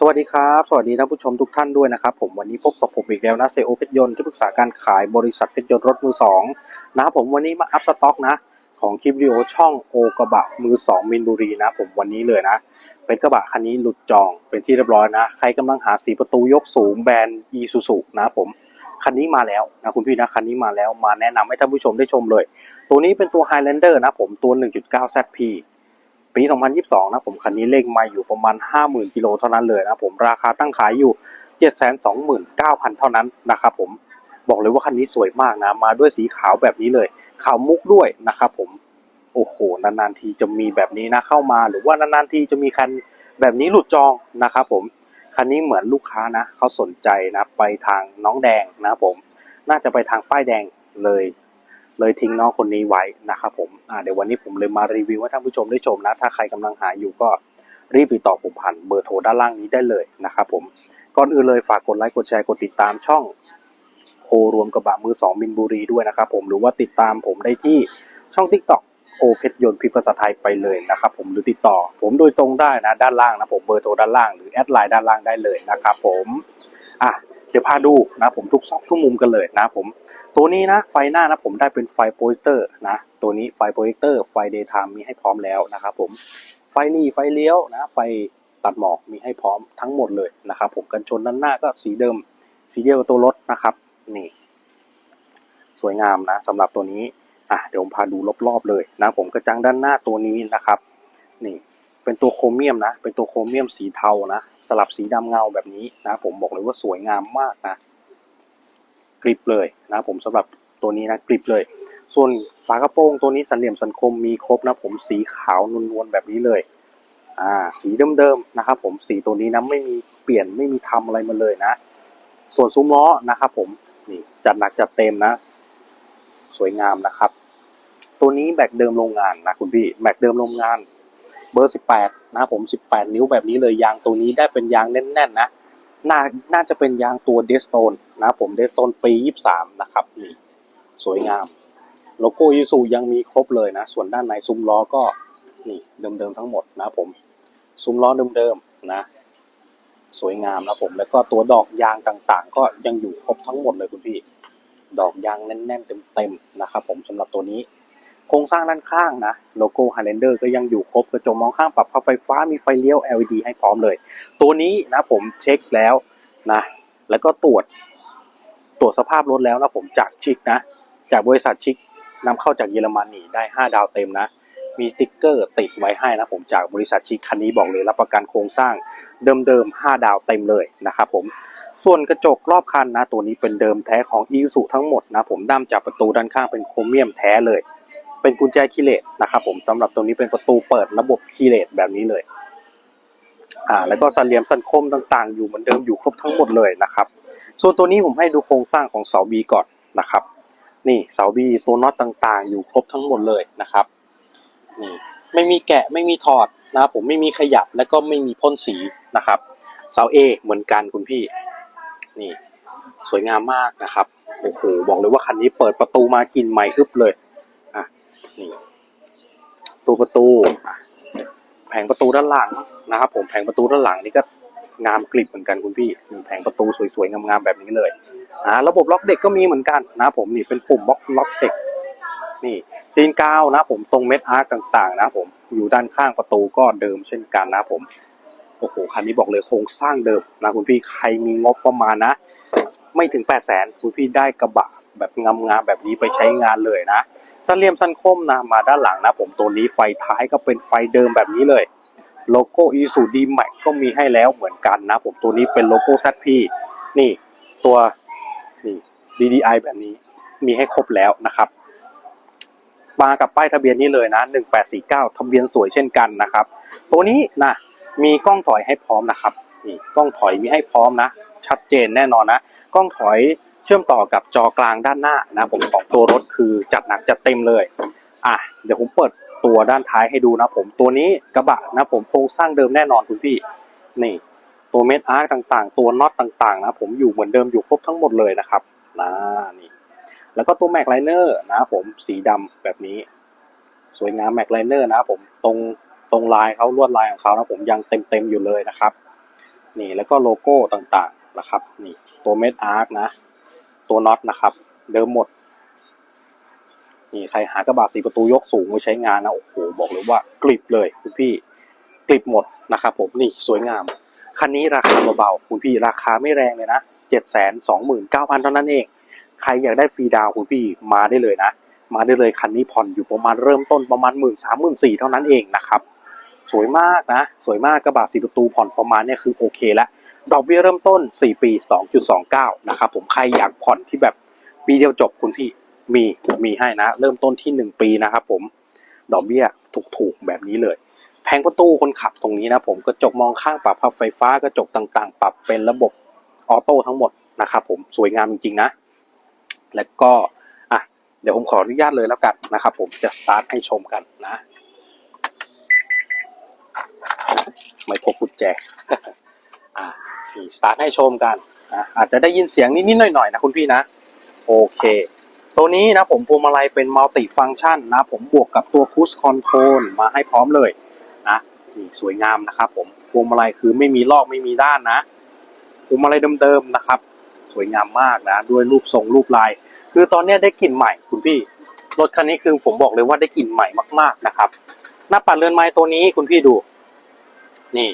สวัสดีครับ สวัสดีท่านผู้ชมทุกท่านด้วยนะครับ ผมวันนี้พบกับผมอีกแล้วนะเซโอเพชรยนต์ที่ปรึกษาการขายบริษัทเพชรยนต์รถมือสองนะครับผมวันนี้มาอัพสต็อกนะ ของคลิปวิดีโอช่องโอกระบะมือสองมินบุรีนะ ผมวันนี้เลยนะเป็นกระบะคันนี้หลุดจองเป็นที่เรียบร้อยนะ ใครกำลังหาสีประตูยกสูงแบรนด์อีซูซูนะผมคันนี้มาแล้วนะคุณพี่นะคันนี้มาแล้วมาแนะนำให้ท่านผู้ชมได้ชมเลย ตัวนี้เป็นตัว Highlander นะผมตัว 1.9 ZP ปี 2022 นะผมคันนี้เลขมาอยู่ประมาณ 50,000กิโลเท่านั้นเลยนะผมราคาตั้งขายอยู่ 729,000 เท่านั้นนะครับผมบอกเลยว่าคันนี้สวยมากนะมาด้วยสีขาวแบบนี้เลยขาวมุกด้วยนะครับผมโอ้โหนานๆทีจะมีแบบนี้นะเข้ามา หรือว่านานๆทีจะมีคันแบบนี้หลุดจองนะครับผมคันนี้เหมือนลูกค้านะเขาสนใจนะไปทางน้องแดงนะผม น่าจะไปทางป้ายแดงเลย เลยทิ้งน้องคนนี้ไว้นะครับผมเดี๋ยววันนี้ผมเลยมารีวิวให้ท่านผู้ชมได้ชมนะ ถ้าใครกำลังหาอยู่ก็รีบติดต่อผมผ่านเบอร์โทรด้านล่างนี้ได้เลยนะครับผมก่อนอื่นเลยฝากกดไลค์กดแชร์กดติดตามช่องโอรวมกระบะมือสองมินบุรีด้วยนะครับผมหรือว่าติดตามผมได้ที่ช่อง TikTok โอเพชรยนต์พิมพ์ภาษาไทยไปเลยนะครับผมหรือติดต่อ ผมโดยตรงได้นะด้านล่างนะผมเบอร์โทรด้านล่างหรือแอดไลน์ด้านล่างได้เลยนะครับผมอะ ดี๋ยวพาดูนะผมทุกซอกทุกมุมกันเลยนะผม ตัวนี้นะไฟหน้านะผมได้เป็นไฟโปรเจคเตอร์นะตัวนี้ไฟโปรเจคเตอร์ไฟเดย์ไทม์มีให้พร้อมแล้วนะครับผมไฟหลีไฟเลี้ยวนะไฟตัดหมอกมีให้พร้อมทั้งหมดเลยนะครับผมกันชนด้านหน้าก็สีเดิม สีเดียวกับตัวรถนะครับนี่สวยงามนะสำหรับตัวนี้อะเดี๋ยวผมพาดูรอบๆเลยนะผมกระจังด้านหน้าตัวนี้นะครับนี่เป็นตัวโครเมียมนะเป็นตัวโครเมียมสีเทานะ สลับสีดำเงาแบบนี้นะ ผมบอกเลยว่าสวยงามมากนะกริบเลยนะผมสำหรับตัวนี้นะกริบเลย ส่วนฝากระโปรงตัวนี้สันเหลี่ยมสันคมมีครบนะผมสีขาวนวลๆแบบนี้เลยอ่าสีเดิมๆนะครับผมสีตัวนี้นะไม่มีเปลี่ยนไม่มีทำอะไรมาเลยนะ ส่วนซุ้มล้อนะครับผมนี่จัดหนักจัดเต็มนะ สวยงามนะครับ ตัวนี้แบกเดิมโรงงานนะคุณพี่แบกเดิมโรงงาน เบอร์ 18 นะครับผม 18 นิ้วแบบนี้เลยยางตัวนี้ได้เป็นยางแน่นๆนะน่าน่าจะเป็นยางตัวเดสโตนนะผมเดสโตนปี 23 นะครับนี่สวยงาม โลโก้ยูซูยังมีครบเลยนะ ส่วนด้านในซุ้มล้อก็นี่เดิมๆทั้งหมดนะผมซุ้มล้อเดิมๆนะสวยงามนะผมแล้วก็ตัวดอกยางต่างๆ ก็ยังอยู่ครบทั้งหมดเลยคุณพี่ ดอกยางแน่นๆเต็มๆนะครับผมสำหรับตัวนี้ โครงสร้างด้านข้างนะโลโก้ Highlander ก็ยังอยู่ครบกระจกมองข้างปรับพับไฟฟ้ามีไฟเลี้ยว LED ให้พร้อมเลย ตัวนี้นะผมเช็คแล้วนะแล้วก็ตรวจตรวจสภาพรถแล้วนะผมจากชิกนะ จากบริษัทชิกนำเข้าจากเยอรมนีได้ 5 ดาวเต็มนะ มีสติ๊กเกอร์ติดไว้ให้นะผมจากบริษัทชิกคันนี้บอกเลยรับประกันโครงสร้างเดิมๆ 5 ดาวเต็มเลยนะครับผมส่วนกระจกรอบคันนะ ตัวนี้เป็นเดิมแท้ของอีสุทั้งหมดนะผมด้ามจับประตูด้านข้างเป็นโครเมียมแท้เลย เป็นกุญแจคีย์เลสนะครับผมสำหรับตัวนี้เป็นประตูเปิดระบบคีย์เลสแบบนี้เลย อ่า แล้วก็สันเหลี่ยมสันคมต่างๆ อยู่เหมือนเดิมอยู่ครบทั้งหมดเลยนะครับ ส่วนตัวนี้ผมให้ดูโครงสร้างของเสาบีก่อนนะครับ นี่เสาบีตัวน็อตต่างๆ อยู่ครบทั้งหมดเลยนะครับ นี่ไม่มีแกะไม่มีถอดนะครับผมไม่มีขยับแล้วก็ไม่มีพ่นสีนะครับ เสา A เหมือนกันคุณพี่ นี่ สวยงามมากนะครับโอ้โหบอกเลยว่าคันนี้เปิดประตูมากลินใหม่ฮึบเลย นี่ตัวประตูแผงประตูด้านหลังนะครับ ผมแผงประตูด้านหลังนี่ก็งามกริบเหมือนกันคุณพี่นี่แผงประตูสวยๆงามๆแบบนี้เลยอ่าระบบล็อกเด็กก็มีเหมือนกันนะผมนี่เป็นปุ่มล็อกล็อกเด็กนี่ซีนกาวนะผมตรงเม็ดอาร์กต่าง ๆ นะผมอยู่ด้านข้างประตูก็เดิมเช่นกันนะผมโอ้โหคันนี้บอกเลยโครงสร้างเดิมนะคุณพี่ใครมีงบประมาณนะ ไม่ถึง8 0 0แสนคุณพี่ได้กระบะ แบบงามๆแบบนี้ไปใช้งานเลยนะสันเหลี่ยมสันคมนะมาด้านหลังนะ ผมตัวนี้ไฟท้ายก็เป็นไฟเดิมแบบนี้เลย โลโก้อีซูดีแม็กก็มีให้แล้วเหมือนกันนะ ผมตัวนี้เป็นโลโก้ ZP นี่ตัวนี่ DDI แบบนี้มีให้ครบแล้วนะครับมากับป้ายทะเบียนนี้เลยนะ 1849 ทะเบียนสวยเช่นกันนะครับ ตัวนี้นะมีกล้องถอยให้พร้อมนะครับนี่กล้องถอยมีให้พร้อมนะ ชัดเจนแน่นอนนะ กล้องถอย เชื่อมต่อกับจอกลางด้านหน้านะผมของตัวรถคือจัดหนักจัดเต็มเลยอะเดี๋ยวผมเปิดตัวด้านท้ายให้ดูนะผมตัวนี้กระบะนะผมโครงสร้างเดิมแน่นอนคุณพี่นี่ตัวเม็ดอาร์กต่างๆ ตัวน็อตต่างๆนะผมอยู่เหมือนเดิมอยู่ครบทั้งหมดเลยนะครับนะนี่แล้วก็ตัวแม็กไลเนอร์นะผมสีดำแบบนี้ สวยงามแม็กไลเนอร์นะผมตรงตรงลายเขาลวดลายของเขานะผมยังเต็มเต็มๆอยู่เลยนะครับ นี่แล้วก็โลโก้ต่างๆนะครับนี่ตัวเม็ดอาร์คนะ ตัวน็อตนะครับ เดิมหมด นี่ใครหากระบะสีประตูยกสูงไว้ใช้งานนะโอ้โหบอกเลยว่ากริบเลยคุณพี่กริบหมดนะครับผมนี่สวยงามคันนี้ราคาเบาๆคุณพี่ราคาไม่แรงเลยนะเจ็ดแสนสองหมื่นเก้าพันเท่านั้นเอง ใครอยากได้ฟรีดาวคุณพี่มาได้เลยนะ มาได้เลยคันนี้ผ่อนอยู่ประมาณเริ่มต้นประมาณหมื่นสามหมื่นสี่เท่านั้นเองนะครับ สวยมากนะ สวยมากกระบะสีประตูผ่อนประมาณเนี่ยคือโอเคแล้วดอกเบี้ยเริ่มต้น 4 ปี 2.29 นะครับผมใครอยากผ่อนที่แบบปีเดียวจบคุณพี่มีมีให้นะ เริ่มต้นที่ 1 ปีนะครับผมดอกเบี้ยถูกๆแบบนี้เลยแผงประตูคนขับตรงนี้นะผมกระจกมองข้างปรับพับไฟฟ้ากระจกต่างๆ ปรับเป็นระบบออโต้ทั้งหมดนะครับผมสวยงามจริงๆนะ แล้วก็อะเดี๋ยวผมขออนุญาตเลยแล้วกันนะครับผมจะสตาร์ทให้ชมกันนะ ไม่พกกุญแจอ่านี่สตาร์ทให้ชมกันนะอาจจะได้ยินเสียงนิดๆหน่อยๆนะคุณพี่นะ โอเค ตัวนี้นะผมพวงมาลัยเป็นมัลติฟัง c t ชันนะ ผมบวกกับตัวคูสคอนโทรลมาให้พร้อมเลยนะนี่สวยงามนะครับผมพวงมาลัยคือไม่มีลอกไม่มีด้านนะพวงมาลัยเดิมๆนะครับ สวยงามมากนะด้วยรูปทรงรูปลาย คือตอนนี้ได้กลิ่นใหม่คุณพี่รถคันนี้คือผมบอกเลยว่าได้กลิ่นใหม่มากๆนะครับ หน้าปัดเรือนไม้ตัวนี้คุณพี่ดู นี่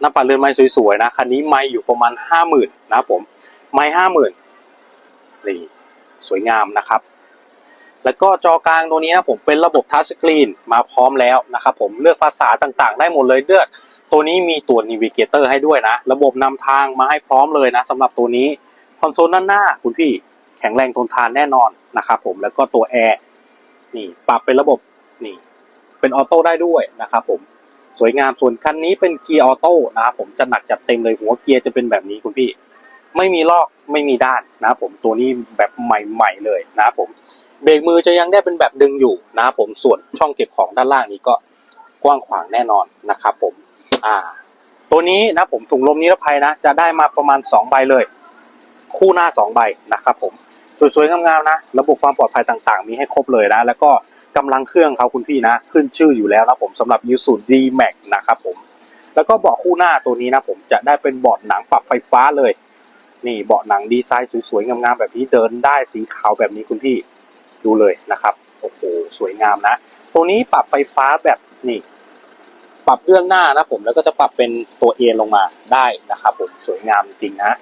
หน้าปัดเรือนไม้สวยๆนะคันนี้ไม้อยู่ประมาณห้าหมื่นนะครับผมไม้ห้าหมื่นนี่สวยงามนะครับ แล้วก็จอกลางตัวนี้นะผมเป็นระบบทัชสกรีนมาพร้อมแล้วนะครับผมเลือกภาษาต่างๆ ได้หมดเลยเลือกตัวนี้มีตัวนิวิเกเตอร์ให้ด้วยนะ ระบบนำทางมาให้พร้อมเลยนะสำหรับตัวนี้คอนโซลด้านหน้าคุณพี่แข็งแรงทนทานแน่นอนนะครับผมแล้วก็ตัวแอร์นี่ปรับเป็นระบบนี่เป็นออโต้ได้ด้วยนะครับผม สวยงามส่วนคันนี้เป็นเกียร์ออโต้นะครับผมจะหนักจัดเต็มเลยหัวเกียร์จะเป็นแบบนี้คุณพี่ ไม่มีลอกไม่มีด้านนะครับผมตัวนี้แบบใหม่ ๆ เลยนะครับผมเบรกมือจะยังได้เป็นแบบดึงอยู่นะครับผมส่วนช่องเก็บของด้านล่างนี้ก็กว้างขวางแน่นอนนะครับผมอ่าตัวนี้นะผมถุงลมนิรภัยนะ จะได้มาประมาณ 2 ใบเลย คู่หน้า 2 ใบนะครับผมสวยๆงามๆนะ ระบบความปลอดภัยต่างๆ มีให้ครบเลยนะ แล้วก็ กำลังเครื่องเขาคุณพี่นะ ขึ้นชื่ออยู่แล้วนะผมสำหรับ u s u d D-Max นะครับผมแล้วก็เบาะคู่หน้าตัวนี้นะผมจะได้เป็นเบาะหนังปรับไฟฟ้าเลย นี่เบาะหนังดีไซน์สวยๆงามๆแบบนี้เดินได้สีขาวแบบนี้คุณพี่ดูเลยนะครับโอ้โหสวยงามนะ ตัวนี้ปรับไฟฟ้าแบบนี่ปรับเรื่องหน้านะผมแล้วก็จะปรับเป็นตัวเอ็นลงมาได้นะครับผมสวยงามจริงนะ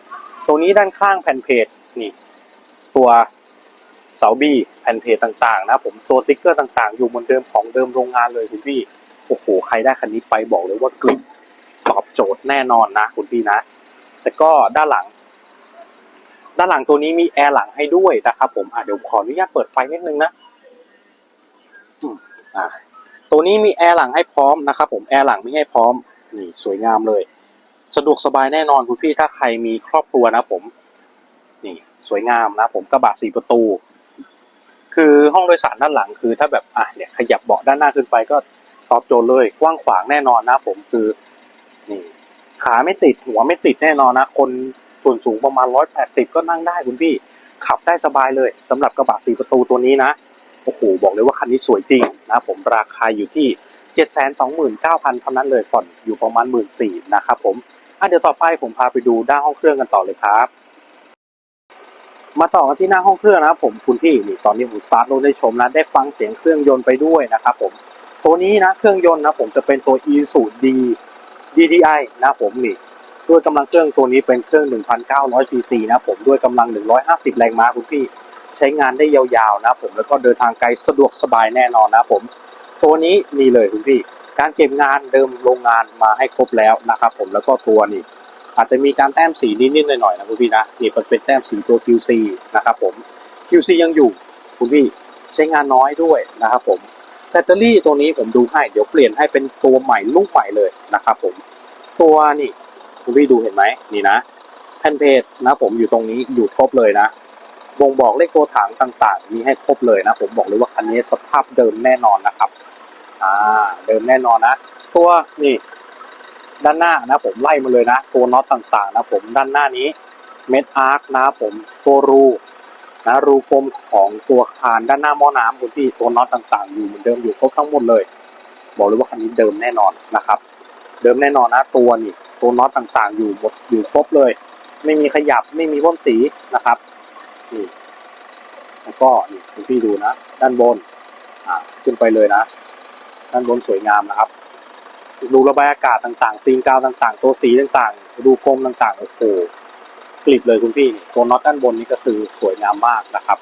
ตัวนี้ด้านข้างแผ่นเพจนี่ตัว เสาบี้แผ่นเพจต่างๆ นะผมตัวติ๊กเกอร์ต่างๆ อยู่เหมือนเดิมของเดิมโรงงานเลยคุณพี่โอ้โหใครได้คันนี้ไปบอกเลยว่ากลิ่นตอบโจทย์แน่นอนนะคุณพี่นะ แต่ก็ด้านหลัง ด้านหลังตัวนี้มีแอร์หลังให้ด้วยนะครับผมอะเดี๋ยวขออนุญาตเปิดไฟนิดนึงนะอืมอะตัวนี้มีแอร์หลังให้พร้อมนะครับผมแอร์หลังมีให้พร้อมนี่สวยงามเลย สะดวกสบายแน่นอนคุณพี่ถ้าใครมีครอบครัวนะผม นี่สวยงามนะผมกระบะสี่ประตู คือห้องโดยสารด้านหลังคือถ้าแบบอะเนี่ยขยับเบาะด้านหน้าขึ้นไปก็ตอบโจทย์เลยกว้างขวางแน่นอนนะผมคือนี่ขาไม่ติดหัวไม่ติดแน่นอนนะ คนส่วนสูงประมาณร้อยแปดสิบก็นั่งได้คุณพี่ ขับได้สบายเลยสำหรับกระบะสีประตูตัวนี้นะโอ้โหบอกเลยว่าคันนี้สวยจริงนะผมราคาอยู่ที่เจ็ดแสนสองหมื่นเก้าพันเท่านั้นเลยผ่อนอยู่ประมาณหมื่นสี่นะครับผมอะเดี๋ยวต่อไปผมพาไปดูด้านห้องเครื่องกันต่อเลยครับ มาต่อกันที่หน้าห้องเครื่องนะครับผมคุณพี่นี่ตอนนี้ผมสตาร์ทรถได้ชมนะได้ฟังเสียงเครื่องยนต์ไปด้วยนะครับผมตัวนี้นะเครื่องยนต์นะผมจะเป็นตัว e s u d DDI นะผมนี่ด้วยกำลังเครื่องตัวนี้เป็นเครื่อง 1,900 ซีซีนะผมด้วยกำลัง 150 แรงม้าคุณพี่ใช้งานได้ยาวๆนะผมแล้วก็เดินทางไกลสะดวกสบายแน่นอนนะผม ตัวนี้นี่เลยคุณพี่ การเก็บงานเดิมโรงงานมาให้ครบแล้วนะครับผมแล้วก็ตัวนี่ อาจจะมีการแต้มสีนิดๆหน่อยๆนะคุณพี่นะนี่มันเป็นแต้มสีตัว QC นะครับผม QC ยังอยู่คุณพี่ใช้งานน้อยด้วยนะครับผมแบตเตอรี่ตัวนี้ผมดูให้เดี๋ยวเปลี่ยนให้เป็นตัวใหม่ลูกใหม่เลยนะครับผมตัวนี่คุณพี่ดูเห็นไหมนี่นะแผ่นเพจนะผมอยู่ตรงนี้อยู่ครบเลยนะบ่งบอกเลขตัวถังต่างๆ มีให้ครบเลยนะผมบอกเลยว่าคันนี้สภาพเดิมแน่นอนนะครับอ่าเดิมแน่นอนนะ ตัวนี่ ด้านหน้านะผมไล่มาเลยนะ ตัวน็อตต่างๆ นะผมด้านหน้านี้เม็ดอาร์คนะผมตัวรูนะรูกลมของตัวคานด้านหน้าหม้อน้ำคุณพี่ตัวน็อตต่างๆ อยู่เหมือนเดิมอยู่ครบทั้งหมดเลย บอกเลยว่าคันนี้เดิมแน่นอนนะครับ เดิมแน่นอนนะตัวนี่ตัวน็อตต่างๆ อยู่หมดอยู่ครบเลย ไม่มีขยับไม่มีพ่นสีนะครับนี่แล้วก็นี่คุณพี่ดูนะ ด้านบนอ่าขึ้นไปเลยนะ ด้านบนสวยงามนะครับ ดูระบายอากาศต่างๆ ซีนกาวต่างๆ ตัวสีต่างๆดูคมต่างๆ โอ้โหกลิบเลยคุณพี่ ตัวน็อตด้านบนนี่ก็คือสวยงามมากนะครับ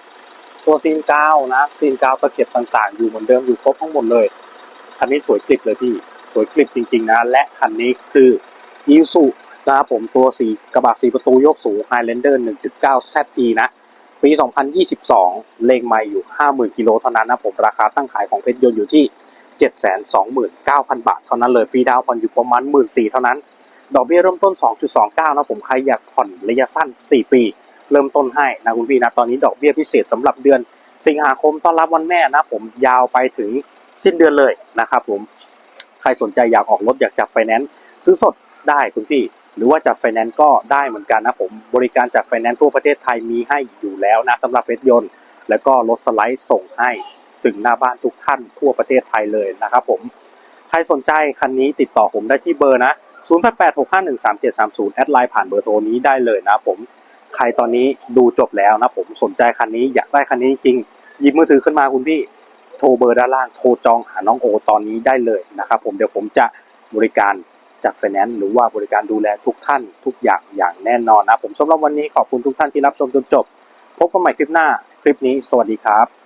ตัวซีนกาวนะซีนกาวตะเข็บต่างๆ อยู่เหมือนเดิมอยู่ครบทั้งหมดเลย คันนี้สวยกลิบเลยพี่ สวยกลิบจริงๆนะ และคันนี้คืออีซูนะครับผมตัวสีกระบะสีประตูยกสูง Highlander 1.9 ZE นะ ปี 2022 เลงไม่อยู่ 50,000 กิโลเท่านั้นนะผม ราคาตั้งขายของเพชรยนต์อยู่ที่ 729,000 บาทเท่านั้นเลยฟรีดาวน์ผ่อนอยู่ประมาณ 14,000เท่านั้น ดอกเบี้ยเริ่มต้น 2.29 นะผมใครอยากผ่อนระยะสั้น 4 ปี เริ่มต้นให้นะคุณพี่นะตอนนี้ดอกเบี้ยพิเศษสำหรับเดือน สิงหาคมต้อนรับวันแม่นะผมยาวไปถึงสิ้นเดือนเลยนะครับผมใครสนใจอยากออกรถอยากจับไฟแนนซ์ซื้อสดได้คุณพี่หรือว่าจับไฟแนนซ์ก็ได้เหมือนกันนะผมบริการจัดไฟแนนซ์ทั่วประเทศไทยมีให้อยู่แล้วนะสำหรับเพชรยนต์ แล้วก็รถสไลด์ส่งให้ ถึงหน้าบ้านทุกท่านทั่วประเทศไทยเลยนะครับผม ใครสนใจคันนี้ติดต่อผมได้ที่เบอร์นะ 0886513730 แอดไลน์ผ่านเบอร์โทรนี้ได้เลยนะผม ใครตอนนี้ดูจบแล้วนะผมสนใจคันนี้อยากได้คันนี้จริงหยิบมือถือขึ้นมาคุณพี่โทรเบอร์ด้านล่างโทรจองหาน้องโอตอนนี้ได้เลยนะครับผมเดี๋ยวผมจะบริการจัดไฟแนนซ์หรือว่าบริการดูแลทุกท่านทุกอย่างอย่างแน่นอนนะผมสำหรับวันนี้ขอบคุณทุกท่านที่รับชมจนจบ พบกันใหม่คลิปหน้าคลิปนี้สวัสดีครับ